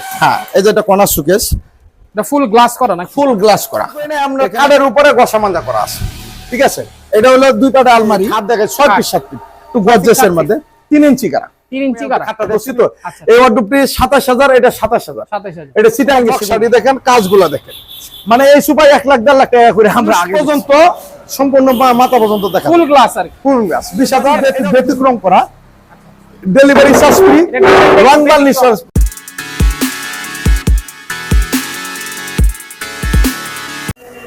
সুকেস হ্যাঁ এই যে এটা কর্নার সুকেস এটা ফুল গ্লাস করা না ফুল গ্লাস করা। আমরা কাঠের উপরে গসা করা আছে। ঠিক আছে? এটা হলো দুই পাটা আলমারি। হাত দেখে ছয় পিস সাত পিস একটু গর্জেসের মধ্যে। তিন ইঞ্চি করা তিন ইঞ্চি করা খাটটা দেখছি তো। এই ওয়ার্ডরোবটি সাতাশ হাজার এটা সাতাশ হাজার। সাতাইশ হাজার। এটা সিটাঙ্গি শাড়ি দেখেন কাজগুলো দেখেন। মানে এই সুপার এক লাখ দেড় লাখ টাকা করে আমরা পর্যন্ত সম্পূর্ণ মাথা পর্যন্ত দেখা ফুল গ্লাস আর কি। ফুল গ্লাস বিশ হাজার ব্যতিক্রম করা। ডেলিভারি চার্জ ফ্রি রং বার্নিশ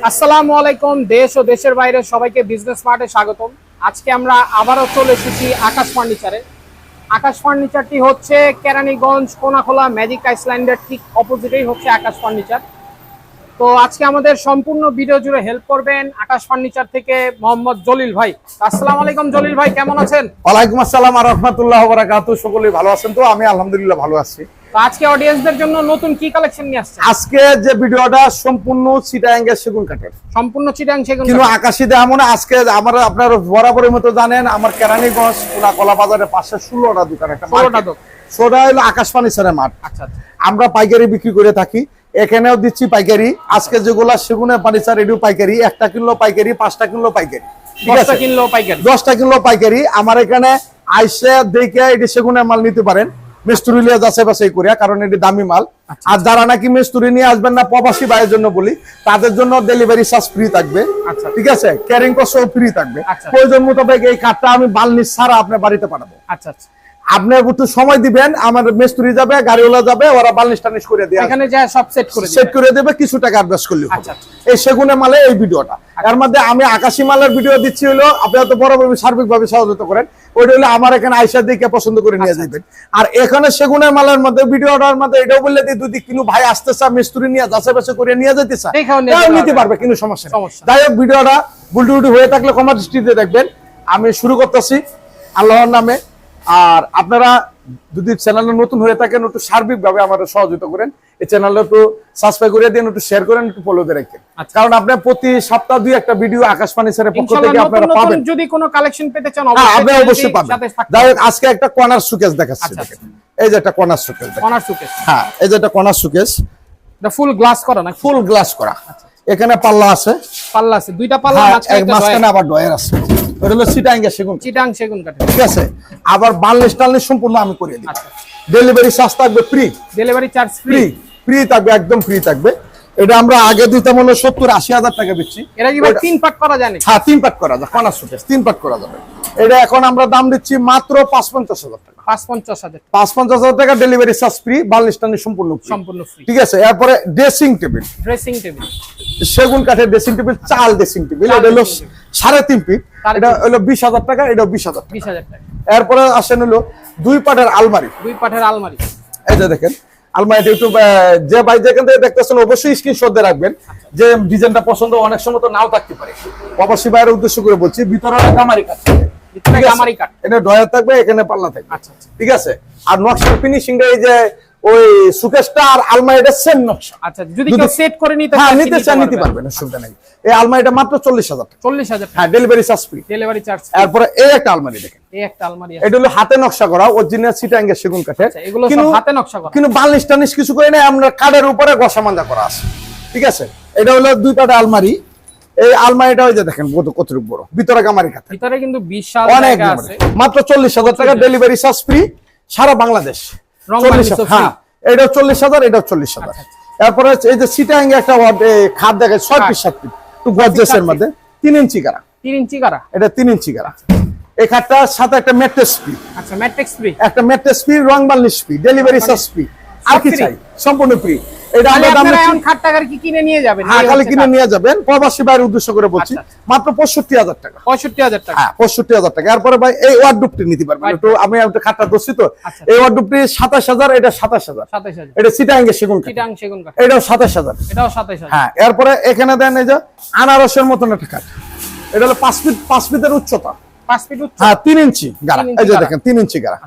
আসসালামু আলাইকুম, দেশ ও দেশের বাইরে সবাইকে বিজনেস মার্টে স্বাগতম। আজকে আমরা আবারও চলে এসেছি আকাশ ফার্নিচারে। আকাশ ফার্নিচারটি হচ্ছে কেরানীগঞ্জ কোনাখোলা ম্যাজিক আইসল্যান্ডের ঠিক অপোজিটেই হচ্ছে আকাশ ফার্নিচার। তো আজকে আমাদের সম্পূর্ণ ভিডিও জুড়ে হেল্প করবেন আকাশ ফার্নিচার থেকে মোহাম্মদ জলিল ভাই। আসসালামু আলাইকুম জলিল ভাই, কেমন আছেন? ওয়ালাইকুম আসসালাম আর রহমতুল্লাহ বারাকাতু সকলেই ভালো আছেন তো? আমি আলহামদুলিল্লাহ ভালো আছি। তো আজকে অডিয়েন্সদের জন্য নতুন কি কালেকশন নিয়ে আসছেন? আজকে যে ভিডিওটা সম্পূর্ণ সিটাঙ্গের সেগুন কাঠের। সম্পূর্ণ চিটাং সেগুন কিন্তু আকাশি এমন আজকে আমার আপনার বরাবরের মতো জানেন আমার কেরানীগঞ্জ পুরা কলা বাজারের পাশে ষোলোটা দোকান একটা ষোলোটা। দোকান। সোটা হলো আকাশ ফার্নিচারের মাঠ। আচ্ছা আচ্ছা। আমরা পাইকারি বিক্রি করে থাকি এখানেও দিচ্ছি পাইকারি। আজকে যেগুলা সেগুনের ফার্নিচার এটিও পাইকারি একটা কিনলো পাইকারি পাঁচটা কিনলো পাইকারি। দশটা কিনলো পাইকারি। দশটা কিনলো পাইকারি। আমার এখানে আইসে দেখে এটি সেগুনের মাল নিতে পারেন। মিস্তুরি লিয়ে যাচাই বাছাই করিয়া কারণ এটি দামি মাল আচ্ছা। আর যারা নাকি মিস্তুরি নিয়ে আসবেন না প্রবাসী ভাইয়ের জন্য বলি তাদের জন্য ডেলিভারি চার্জ ফ্রি থাকবে আচ্ছা। ঠিক আছে ক্যারিং কস্ট ফ্রি থাকবে আচ্ছা। প্রয়োজন মোতাবেক এই কার্ডটা আমি বালনি ছাড়া আপনার বাড়িতে পাঠাবো আচ্ছা আচ্ছা আপনি একটু সময় দিবেন আমার মিস্ত্রি যাবে গাড়িওয়ালা যাবে ওরা বালনিশ টানিশ করে দিয়ে এখানে যা সব সেট করে সেট করে দেবে কিছু টাকা অ্যাডভান্স করলে। আচ্ছা, আচ্ছা। এই সেগুনের মালে এই ভিডিওটা। এর মধ্যে আমি আকাশি মালের ভিডিও দিচ্ছি হলো আপনারা তো বড় সার্বিক ভাবে সহযোগিতা করেন। ওইটা হলো আমার এখানে আইসা দিকে পছন্দ করে নিয়ে আচ্ছা, যাবেন। আর এখানে সেগুনের মালের মধ্যে ভিডিওটার মধ্যে এটাও বললে দিই দুদি কিন্তু ভাই আসতে চা মিস্ত্রি নিয়ে যাচাই বাছাই করে নিয়ে যেতে চা নিতে তাও নিতে পারবে। কিন্তু সমস্যা যাই হোক ভিডিওটা বুলটু বুলটু হয়ে থাকলে কমার দৃষ্টিতে দেখবেন। আমি শুরু করতেছি। আল্লাহর নামে আর আপনারা যদি চ্যানেলে নতুন হয়ে থাকেন একটু সার্বিক ভাবে আমাদের সহযোগিতা করেন। এই চ্যানেলটা একটু সাবস্ক্রাইব করে দিন একটু শেয়ার করেন একটু ফলো দিয়ে রাখেন। আচ্ছা। কারণ আপনি প্রতি সপ্তাহ দুই একটা ভিডিও আকাশ ফার্নিচারের পক্ষ থেকে আপনারা পাবেন। যদি কোনো কালেকশন পেতে চান হ্যাঁ অবশ্যই আপনি অবশ্যই পাবেন। যাই হোক আজকে একটা কর্নার সুকেস দেখাচ্ছি আচ্ছা। এই যে একটা কর্নার সুকেস অনার সুকেস হ্যাঁ এই যে একটা কর্নার সুকেস এটা ফুল গ্লাস করা না ফুল গ্লাস করা। এখানে পাল্লা আছে। পাল্লা আছে দুইটা পাল্লা হ্যাঁ, মাঝখানে এক ডয়ার। আবার ডয়ার আছে। ওটা হলো সিটাঙ্গা সেগুন চিটাং সেগুন কাঠে ঠিক আছে? আবার বার্নিশ টার্নিশ সম্পূর্ণ আমি করিয়ে দিই। আচ্ছা। ডেলিভারি চার্জ থাকবে free delivery charge free free থাকবে একদম ফ্রি থাকবে। এটা আমরা আগে দিতাম হলো সত্তর আশি হাজার টাকা দিচ্ছি। এটা কি তিন পাট করা জানে হ্যাঁ তিন পাট করা যায় সুটেস তিন পাট করা যাবে। এটা এখন আমরা দাম দিচ্ছি মাত্র পাঁচ পঞ্চাশ হাজার টাকা। পাঁচ পঞ্চাশ হাজার পাঁচ পঞ্চাশ হাজার টাকা ডেলিভারি চার্জ ফ্রি সম্পূর্ণ সম্পূর্ণ ফ্রি ঠিক আছে? এরপরে ড্রেসিং টেবিল ড্রেসিং টেবিল সেগুন কাঠের ড্রেসিং টেবিল চাল ড্রেসিং টেবিল এটা হলো। সাড়ে তিন ফিট এটা হলো বিশ হাজার টাকা এটা বিশ হাজার বিশ হাজার টাকা। এরপরে আসেন হলো দুই পাটের আলমারি। দুই পাটের আলমারি। এই যে দেখেন আলমারিটা একটু যে ভাই যেখান থেকে দেখতেছেন অবশ্যই স্ক্রিনশট দিয়ে রাখবেন যে ডিজাইনটা পছন্দ অনেক সময় তো নাও থাকতে পারে। ভাইয়ের উদ্দেশ্য করে বলছি ভিতরে কাঠ। এটা ডয়ার থাকবে এখানে পাল্লা থাকবে। আচ্ছা, আচ্ছা। ঠিক আছে? আর নকশার ফিনিশিংটা এই যে ওই সুকেশটা আর আলমারিটা সেম নকশা। আচ্ছা যদি কেউ সেট করে নিতে হ্যাঁ নিতে চান নিতে। পারবেন অসুবিধা নেই। এই আলমারিটা মাত্র চল্লিশ হাজার টাকা। চল্লিশ হাজার টাকা। হ্যাঁ delivery charge free delivery charge এরপরে এই একটা আলমারি দেখেন। এই একটা আলমারি আছে। এটা হলো হাতে নকশা করা অরিজিনাল সিটাঙ্গের সেগুন কাঠের। আচ্ছা, এগুলো সব হাতে নকশা করা। কিন্তু বালিশ টানিশ কিছু করে নাই আমরা কাঠের উপরে গসা মাঞ্জা করা আছে। ঠিক আছে? এটা হলো দুই পাটা আলমারি। এই আলমারিটা ওই যে দেখেন কত কতটুকু বড়। ভিতরে কামারি কাঠের। ভিতরে কিন্তু বিশাল জায়গা আছে। মাত্র চল্লিশ হাজার টাকা ডেলিভারি চার্জ ফ্রি সারা বাংলাদেশ। চল্লিশ হ্যাঁ এটাও চল্লিশ হাজার এটাও চল্লিশ হাজার। এরপরে এই যে সিটাঙ্গ একটা ওয়ার্ড, দেখে ছয় পিস সাত পিস একটু গর্জেসের মধ্যে তিন ইঞ্চি কারা তিন ইঞ্চি কারা এটা তিন ইঞ্চি কারা এই খাটটার সাথে একটা ম্যাট্রেস ফ্রি। আচ্ছা ম্যাট্রিক্স ফ্রি। একটা ম্যাট্রেস ফ্রি রং varnish free delivery charge free আর কি চাই সম্পূর্ণ ফ্রি। এটা আমরা দাম আপনারা দিচ্ছি। এখন খাট টাকার কি কিনে নিয়ে যাবেন? হ্যাঁ খালি কিনে নিয়ে যাবেন প্রবাসী বাইরের উদ্দেশ্য করে বলছি। আচ্ছা, মাত্র পঁয়ষট্টি হাজার টাকা। পঁয়ষট্টি হাজার টাকা। হ্যাঁ পঁয়ষট্টি হাজার টাকা। এরপরে ভাই এই ওয়ার্ডরোবটি নিতে পারবেন। একটু আমি একটু খাটটা দোষী তো। এই ওয়ার্ডরোবটি সাতাশ হাজার এটা সাতাশ হাজার। সাতাইশ হাজার। এটা সিটাঙ্গে সেগুন কাঠ। চিটাং সেগুন কাঠ এটাও সাতাশ হাজার। এটাও সাতাইশ হাজার। হ্যাঁ এরপরে এখানে দেন এই যে আনারসের মতন একটা কাঠ এটা হলো পাঁচ ফিট পাঁচ ফিটের উচ্চতা। পাঁচ ফিট উচ্চ হ্যাঁ তিন ইঞ্চি গাড়া। এই যে দেখেন তিন ইঞ্চি গাড়া।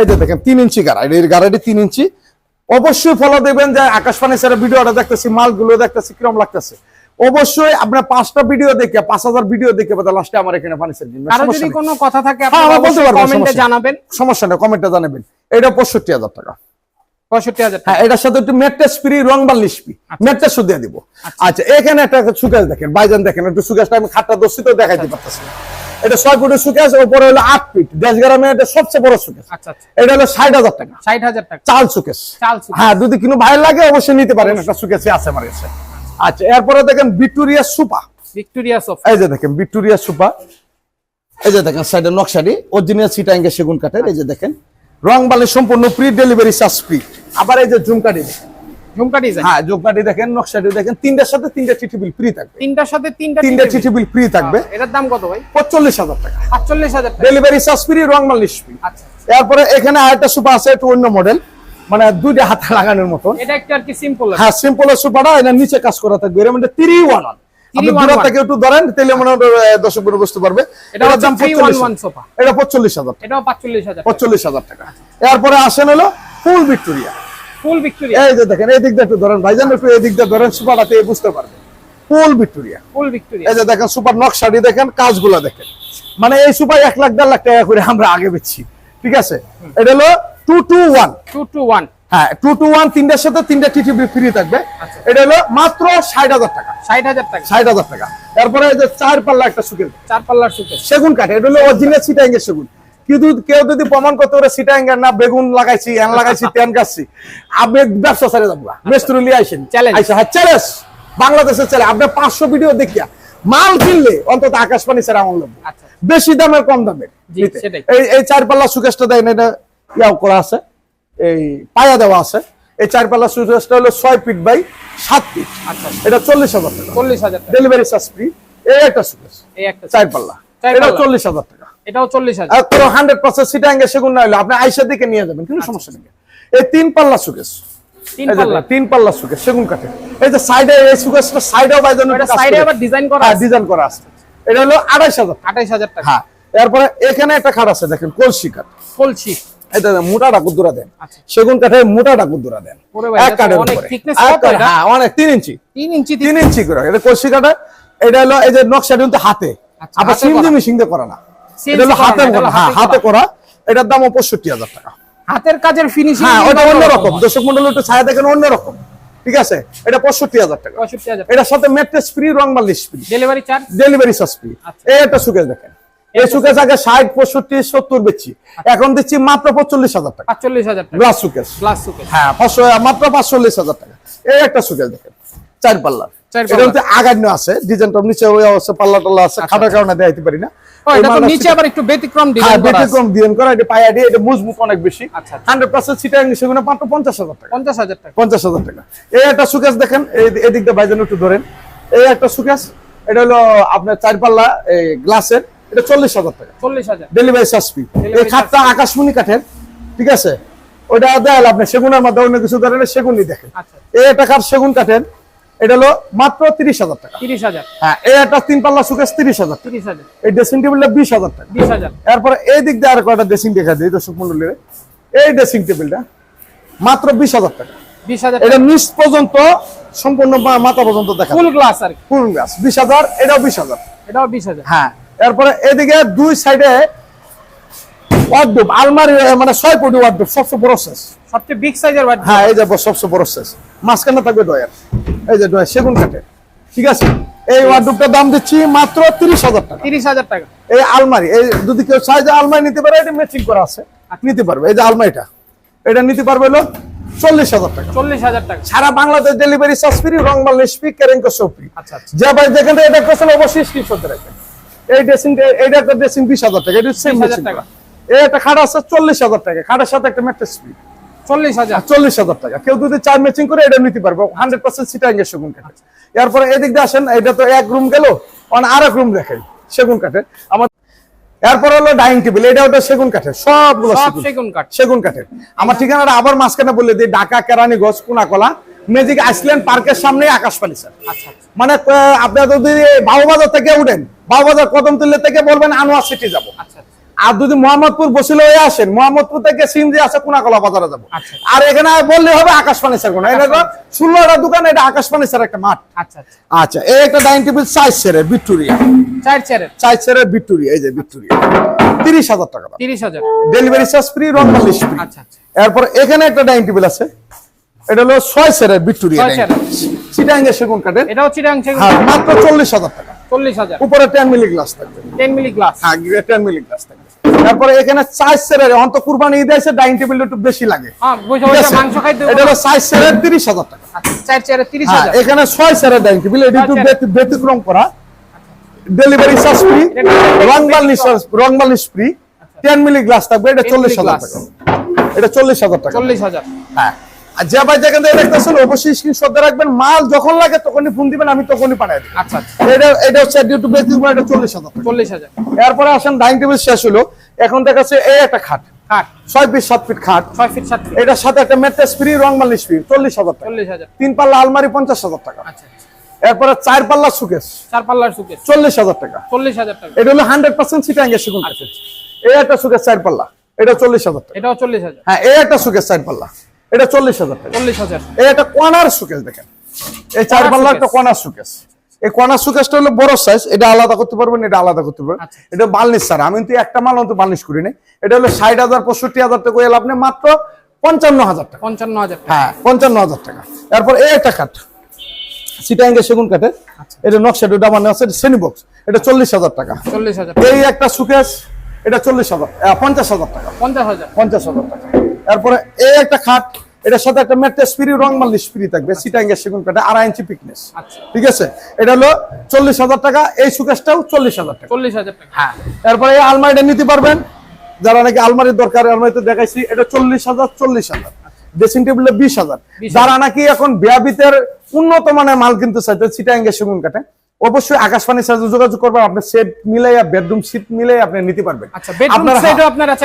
এই যে দেখেন তিন ইঞ্চি গাড়া। এর গাড়াটি তিন ইঞ্চি। অবশ্যই ফলো দেবেন যে আকাশ ফার্নিচারের ভিডিওটা দেখতেছি মালগুলো দেখতেছি কিরম লাগতেছে। অবশ্যই আপনার পাঁচটা ভিডিও দেখে পাঁচ হাজার ভিডিও দেখে লাস্টে আমার এখানে ফার্নিচার কিনবেন যদি। কোনো কথা থাকে হ্যাঁ, আপনারা বলতে পারবেন, কমেন্টে জানাবেন। সমস্যা নেই কমেন্টে জানাবেন। এটা পঁয়ষট্টি হাজার টাকা। পঁয়ষট্টি হাজার টাকা। হ্যাঁ এটার সাথে একটু মেট্রেস ফ্রি রং বাল্লিশ ফ্রি মেট্রেস দিয়ে দিব। আচ্ছা। এখানে একটা সুকেশ দেখেন বাইজান দেখেন একটু সুকেশটা আমি খাটটা দর্শিত দেখাইতে পারতেছি। এটা ছয় ফুটের সুকেশ উপরে হলো আট ফিট দেশ গ্রামে এটা সবচেয়ে বড় সুকেশ আচ্ছা আচ্ছা। এটা হলো ষাট হাজার টাকা। ষাট হাজার টাকা। চাল সুকেশ চাল হ্যাঁ যদি কোনো ভাই লাগে অবশ্যই নিতে পারেন একটা সুকেশে আছে আমার কাছে। আচ্ছা এরপরে দেখেন ভিক্টোরিয়া সুপা। ভিক্টোরিয়া সোফা এই যে দেখেন ভিক্টোরিয়া সুপা। এই যে দেখেন সাইডে নকশাটি। অরিজিনাল সিটাঙ্গে সেগুন কাঠের এই যে দেখেন। রং বালি সম্পূর্ণ প্রি ডেলিভারি চার্জ ফ্রি আবার এই যে ঝুমকাটি দেখেন ঝুমকা ডিজাইন হ্যাঁ ঝুমকাটি দেখেন নকশাটি দেখেন তিনটার সাথে তিনটা চিঠি বিল ফ্রি থাকবে। তিনটার সাথে তিনটা তিনটা চিঠি বিল ফ্রি থাকবে। এটার দাম কত ভাই? পঁচল্লিশ হাজার টাকা। পাঁচচল্লিশ হাজার টাকা। ডেলিভারি চার্জ ফ্রি রং মালিশ ফ্রি আচ্ছা এরপরে এখানে আরেকটা আছে একটু অন্য মডেল মানে দুইটা হাতে লাগানোর মতন। এটা একটু আর কি সিম্পল হ্যাঁ সিম্পল এটা নিচে কাজ করা থাকবে। এর মধ্যে তিরি ওয়ান ওয়ান আপনি দূর থেকে একটু ধরেন তাহলে মনে আহ, দর্শক বন্ধু বুঝতে পারবে। এটার দাম থ্রি ওয়ান সোফা এটা টাকা। টাকা। এরপরে আসেন হলো ফুল ভিক্টোরিয়া। ফুল ভিক্টোরিয়া এই যে দেখেন এই দিক দিয়ে একটু ধরেন ভাইজান একটু এই দিক দিয়ে ধরেন সুপারটাতে বুঝতে পারবে। ফুল ভিক্টোরিয়া ফুল ভিক্টোরিয়া এই যে দেখেন সুপার নকশাটি দেখেন কাজগুলো দেখেন। মানে এই সুপার এক লাখ দেড় লাখ টাকা করে আমরা আগে বেচছি। ঠিক আছে? এটা হলো two two one two two one হ্যাঁ টু টু ওয়ান তিনটার সাথে তিনটা টিটিভি ফ্রি থাকবে। আচ্ছা। এটা হলো মাত্র ষাট হাজার টাকা। ষাট হাজার টাকা। ষাট হাজার টাকা। তারপরে চার পাল্লা একটা সুকের চার পাল্লার সুকেশ সেগুন কাঠে এটা হলো অরিজিনাল সিটাঙ্গের সেগুন। কিন্তু কেউ যদি প্রমাণ করতে পারে সিটাঙ্গের না বেগুন লাগাইছি এন লাগাইছি তেন গাছছি আপনি ব্যবসা ছেড়ে যাব মেস্তুরি লিয়ে আইসেন। Challenge. হ্যাঁ চ্যালেঞ্জ বাংলাদেশের চ্যালেঞ্জ আপনি পাঁচশো ভিডিও দেখিয়া মাল কিনলে অন্তত আকাশবাণী ছাড়া আমার লাগবে আচ্ছা। বেশি দামের কম দামের। এই এই চার পাল্লা সুকেশটা দেন এটা ইয়াও করা আছে। এই পায়া দেওয়া আছে। এই চার পাল্লা সুকেশটা হলো ছয় ফিট বাই সাত ফিট আচ্ছা। এটা চল্লিশ হাজার টাকা। চল্লিশ হাজার ডেলিভারি চার্জ ফ্রি এই একটা সুকেশ। এই একটা চার পাল্লা এটা। চল্লিশ হাজার টাকা। এটাও আর সিটাঙ্গে সেগুন না হলে আপনি দিকে নিয়ে যাবেন কোনো সমস্যা নেই। এই তিন পাল্লা সুকেশ তিন পাল্লা? সুকেশ সেগুন কাঠে। এই যে সাইডে এই সুকেশটা সাইডেও বাইজন এটা সাইডে আবার ডিজাইন করা আছে? ডিজাইন করা আছে। এটা হলো আড়াইশ হাজার টাকা। আঠাইশ হাজার টাকা। হ্যাঁ এরপরে এখানে একটা খাট আছে দেখেন কলসি কাঠ কলসি। এটা মোটা দেন। আচ্ছা। সেগুন মোটা ডাকুদ্দুরা দেন। এক কাঠের অনেক উপরে? হ্যাঁ অনেক ইঞ্চি। তিন ইঞ্চি তিন ইঞ্চি করে। এটা কলসি কাঠা। এটা হলো এই যে নকশাটা কিন্তু হাতে। আচ্ছা, আবার সিমজি। মেশিন দিয়ে করা না। এটা হলো হাতে করা হ্যাঁ হাতে হাতে করা এটার দাম পঁয়ষট্টি হাজার টাকা। হাতের কাজের ফিনিশিং হ্যাঁ ওটা অন্যরকম। দর্শক মন্ডল একটু ছায়া দেখেন অন্যরকম। ঠিক আছে? এটা পঁয়ষট্টি হাজার টাকা। এটার সাথে ম্যাট্রেস ফ্রি রং মালিশ free delivery charge delivery charge free আচ্ছা। এই একটা সুকেশ দেখেন। এই সুকেশ আগে ষাট পঁয়ষট্টি সত্তর বেচছি এখন দিচ্ছি মাত্র পঁয়তাল্লিশ হাজার টাকা। পাঁচচল্লিশ হাজার টাকা। গ্লাস সুকেশ গ্লাস সুকেশ হ্যাঁ পাঁচশো মাত্র পাঁচচল্লিশ হাজার টাকা। এই একটা সুকেশ দেখেন। চার পাল্লা চার এটা হচ্ছে আগান্য আছে ডিজাইনটা নিচে ওই অবশ্য পাল্লা টাল্লা আছে খাটার কারণে দেখাইতে পারি না। এটা তো নিচে আবার একটু ব্যতিক্রম ডিজাইন ব্যতিক্রম ডিজাইন করা এটা পায়া দিয়ে এটা মজবুত অনেক বেশি। হান্ড্রেড সেগুলো মাত্র পঞ্চাশ হাজার টাকা। পঞ্চাশ হাজার টাকা। পঞ্চাশ হাজার টাকা। এই একটা সুকেশ দেখেন এই- এই দিকটা বাইজান একটু ধরেন। এই একটা সুকেশ এটা হলো আপনার চার পাল্লা এই গ্লাসের এটা চল্লিশ হাজার টাকা। চল্লিশ হাজার। ডেলিভারি চার্জ ফি এই খাটটা আকাশমণি কাঠের ঠিক আছে? ওটা দেয়াল আপনি সেগুনের মধ্যে অন্য কিছু ধরেন সেগুনই দেখেন। আচ্ছা। এই একটা কাঠ সেগুন কাঠের এটা হলো মাত্র তিরিশ হাজার টাকা। তিরিশ হাজার। হ্যাঁ এই একটা তিন পাল্লা সুকেশ তিরিশ হাজার। তিরিশ হাজার। এই ড্রেসিং টেবিলটা বিশ হাজার টাকা। বিশ হাজার। এরপরে এই দিক দিয়ে আর কয়টা ড্রেসিং দেখা দিই দর্শক মন্ডলীর। এই ড্রেসিং টেবিলটা মাত্র বিশ হাজার টাকা। বিশ হাজার এটা নিচ পর্যন্ত সম্পূর্ণ মাথা পর্যন্ত দেখা ফুল গ্লাস আর ফুল গাছ বিশ হাজার এটাও বিশ হাজার। এটাও বিশ হাজার। হ্যাঁ এরপরে এদিকে দুই সাইডে ওয়ার্ডরোব আলমারি মানে ছয় কোটি ওয়ার্ডরোব সবচেয়ে বড় শেষ সবচেয়ে বিগ সাইজের হ্যাঁ এই যে সবচেয়ে বড় শেষ মাঝখানে থাকবে ডয়ার এই যে ডয়ার সেগুন কাঠের। ঠিক আছে? এই ওয়ার্ডরোবটার দাম দিচ্ছি মাত্র তিরিশ হাজার টাকা। তিরিশ হাজার টাকা। এই আলমারি এই যদি কেউ চায় যে আলমারি নিতে পারে এটা ম্যাচিং করা আছে। নিতে পারবে। এই যে আলমারিটা এটা নিতে পারবে হলো চল্লিশ হাজার টাকা। চল্লিশ হাজার টাকা। সারা বাংলাদেশ ডেলিভারি চার্জ ফ্রি রং ফ্রি আচ্ছা আচ্ছা। যে ভাই যেখান থেকে এটা করছেন অবশ্যই স্ক্রিনশট রাখবেন। এই ড্রেসিং এইটা একটা ড্রেসিং বিশ হাজার টাকা এটা সেম 20,000 টাকা। এই একটা খাট আছে চল্লিশ হাজার টাকা খাটের সাথে একটা ম্যাট্রেস ফ্রি চল্লিশ হাজার। চল্লিশ হাজার টাকা। কেউ যদি চার ম্যাচিং করে এটা নিতে পারবে। হান্ড্রেড পার্সেন্ট সিটাইং এর সেগুন কাঠে এরপরে এদিক দিয়ে আসেন এটা তো এক রুম গেল অন আর এক রুম দেখেন সেগুন কাঠের। আমার এরপর হলো ডাইনিং টেবিল এটা ওটা সেগুন কাঠের সবগুলো সব সেগুন কাঠ। সেগুন কাঠের। আমার ঠিকানাটা আবার মাঝখানে বলে দিই ঢাকা কেরানীগঞ্জ কোনাকলা ম্যাজিক আইসল্যান্ড পার্কের সামনে আকাশপালি স্যার। আচ্ছা আচ্ছা। মানে আপনারা যদি বাবুবাজার থেকে উঠেন বাবুবাজার কদম তুল্লে থেকে বলবেন আনোয়ার সিটি যাব। আচ্ছা আচ্ছা। আর যদি মোহাম্মদপুর বসিল হয়ে আসেন মোহাম্মদপুর থেকে সিমজি আছে কোনাকলা বাজারে যাব। আচ্ছা। আর এখানে বললে হবে আকাশ ফার্নিচার কোনা। এটা ষোলোটা দোকান এটা আকাশ ফার্নিচার একটা মাঠ। আচ্ছা আচ্ছা। আচ্ছা এই একটা ডাইনিং টেবিল সাইজ সেরে ভিক্টোরিয়া। চার সেরে ভিক্টোরিয়া এই যে ভিক্টোরিয়া। তিরিশ হাজার টাকা তিরিশ হাজার। ডেলিভারি চার্জ ফ্রি রং মালিশ ফ্রি আচ্ছা আচ্ছা। এরপর এখানে একটা ডাইনিং টেবিল আছে। এটা হলো ছয় সেরের ভিক্টোরিয়া। সিটাঙ্গে সেগুন কাঠের। এটাও চিটাং হ্যাঁ মাত্র চল্লিশ হাজার টাকা। চল্লিশ হাজার। উপরে টেন মিলি গ্লাস থাকবে। মিলি গ্লাস হ্যাঁ টেন মিলি গ্লাস থাকবে। তারপরে এখানে চার সেরের অন্ত কুরবানি ঈদে এসে ডাইনিং টেবিল একটু বেশি লাগে। হ্যাঁ মাংস খাইতে এটা হলো সেরের হাজার টাকা। আচ্ছা, চার হ্যাঁ এখানে ছয় সেরের ডাইনিং টেবিল এটি একটু ব্যতিক্রম করা। ডেলিভারি চার্জ ফ্রি রং free রং varnish free ten milli glass থাকবে এটা 10 চল্লিশ হাজার টাকা। এটা চল্লিশ হাজার টাকা। চল্লিশ হাজার। হ্যাঁ। আর যে ভাই যেখান থেকে দেখতেছেন অবশ্যই স্ক্রিনশট দিয়ে রাখবেন। মাল যখন লাগে তখনই ফোন দিবেন আমি তখনই পাঠিয়ে দিই আচ্ছা আচ্ছা। এটা এটা হচ্ছে একটু বেশি এটা চল্লিশ হাজার চল্লিশ হাজার। এরপরে আসেন ডাইনিং টেবিল শেষ হলো। এখন দেখাচ্ছে এই একটা খাট। খাট। ছয় ফিট সাত ফিট খাট। ছয় ফিট সাত এটার সাথে একটা মেট্রেস ফ্রি রং মালিশ ফ্রি চল্লিশ হাজার টাকা। চল্লিশ হাজার। তিন পাল্লা আলমারি পঞ্চাশ হাজার টাকা। আচ্ছা আচ্ছা। এরপরে চার পাল্লা সুকেশ চার পাল্লার চল্লিশ হাজার টাকা। চল্লিশ হাজার টাকা। এটা হলো হান্ড্রেড পার্সেন্ট সিটা আঙ্গে শিখুন। এই একটা সুকেশ চার পাল্লা। এটা চল্লিশ হাজার টাকা। এটাও চল্লিশ হাজার। হ্যাঁ এই একটা সুকেশ চার পাল্লা। এটা চল্লিশ হাজার টাকা। চল্লিশ হাজার। একটা কর্নার সুকেশ দেখেন। এই চার পাল্লা। একটা কর্নার সুকেশ এই কর্নার সুকেশটা হলো বড় সাইজ এটা আলাদা করতে পারবেন এটা আলাদা করতে পারবেন। আচ্ছা। এটা বার্নিশ স্যার আমি কিন্তু একটা মাল অন্তত বার্নিশ করি নাই। এটা হলো ষাট হাজার পঁয়ষট্টি হাজার টাকা এল আপনি মাত্র পঞ্চান্ন হাজার টাকা। পঞ্চান্ন হাজার হ্যাঁ পঞ্চান্ন হাজার টাকা। তারপর এই একটা কাঠ সিটাঙ্গে সেগুন কাঠের আচ্ছা। এটা নকশা এটা মানে আছে শ্রেণি বক্স এটা চল্লিশ হাজার টাকা। চল্লিশ হাজার এই একটা সুকেশ এটা চল্লিশ হাজার পঞ্চাশ হাজার টাকা। পঞ্চাশ হাজার। পঞ্চাশ হাজার টাকা। তারপরে এই একটা খাট এটার সাথে একটা ম্যাট্রেস ফ্রি রং মালিশ ফ্রি থাকবে সিটাঙ্গে সেগুন কাঠে আড়াই ইঞ্চি পিকনেস আচ্ছা। ঠিক আছে? এটা হলো চল্লিশ হাজার টাকা এই সুকেশটাও চল্লিশ হাজার টাকা। চল্লিশ হাজার টাকা। হ্যাঁ। তারপরে এই আলমারিটা নিতে পারবেন যারা নাকি আলমারির দরকার আলমারিতে দেখাইছি এটা চল্লিশ হাজার চল্লিশ হাজার। ড্রেসিং টেবিলে বিশ হাজার। যারা নাকি এখন বিয়াবিতের উন্নত মানের মাল কিনতে চাইতে চিটাঙ্গে সেগুন কাটে অবশ্যই আকাশবাণীর সাথে যোগাযোগ করবেন আপনি সেট মিলাইয়া বেডরুম সিট মিলাই আপনি নিতে পারবেন।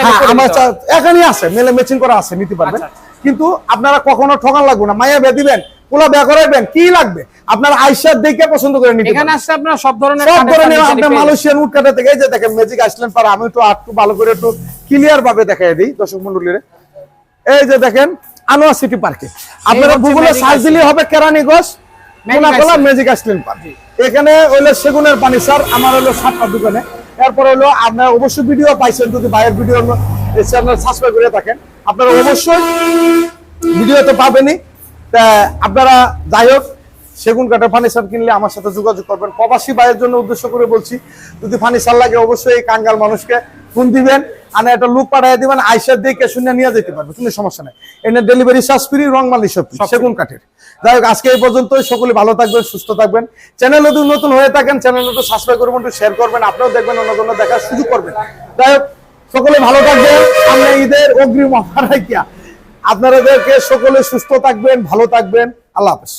আচ্ছা, হ্যাঁ, চা- এখানেই আছে মেলে ম্যাচিং করা আছে নিতে পারবেন। আচ্ছা, কিন্তু আপনারা কখনো ঠকান লাগবে না মাইয়া বিয়া দিবেন পোলা বিয়া করাইবেন কি লাগবে? আপনার আইসার দেখে পছন্দ করে নিতে এখানে আসছে আপনার সব ধরনের সব ধরনের আপনি মালয়েশিয়ান উড কাটা থেকে যে দেখেন ম্যাজিক আসলেন পারে আমি তো একটু ভালো করে একটু ক্লিয়ার ভাবে দেখাই দিই দর্শক মন্ডলীরে। এই যে দেখেন আনোয়ার সিটি পার্কে আপনারা গুগলে সার্চ দিলে হবে কেরানীগঞ্জ। কোনাকলা ম্যাজিক আসলেন পার্ক এখানে হইল সেগুনের পানি স্যার আমার হলো সাতটা দোকানে। এরপর হলো আপনারা অবশ্যই ভিডিও পাইছেন যদি ভাইয়ের ভিডিও চ্যানেল সাবস্ক্রাইব করে থাকেন। আপনারা অবশ্যই ভিডিও তো পাবেনই। আপনারা যাই হোক সেগুন কাঠের ফার্নিচার কিনলে আমার সাথে যোগাযোগ করবেন। প্রবাসী ভাইয়ের জন্য উদ্দেশ্য করে বলছি যদি ফার্নিচার লাগে অবশ্যই এই কাঙ্গাল মানুষকে ফোন দিবেন আর একটা লুক পাঠিয়ে দিবেন আইসার দিয়ে শুনে নিয়ে যেতে পারবে কোনো সমস্যা নেই। এনে ডেলিভারি চার্জ ফ্রি রং মালি সব সেগুন কাঠের। যাই হোক আজকে এই পর্যন্ত সকলে ভালো থাকবেন সুস্থ থাকবেন। চ্যানেল যদি নতুন হয়ে থাকেন চ্যানেল একটু সাবস্ক্রাইব করবেন একটু শেয়ার করবেন আপনিও দেখবেন অন্য জন্য দেখার সুযোগ করবেন যাই হোক সকলে ভালো থাকবেন। আমরা ঈদের অগ্রিম অফার রাখিয়া আপনাদেরকে সকলে সুস্থ থাকবেন ভালো থাকবেন। আল্লাহ হাফেজ।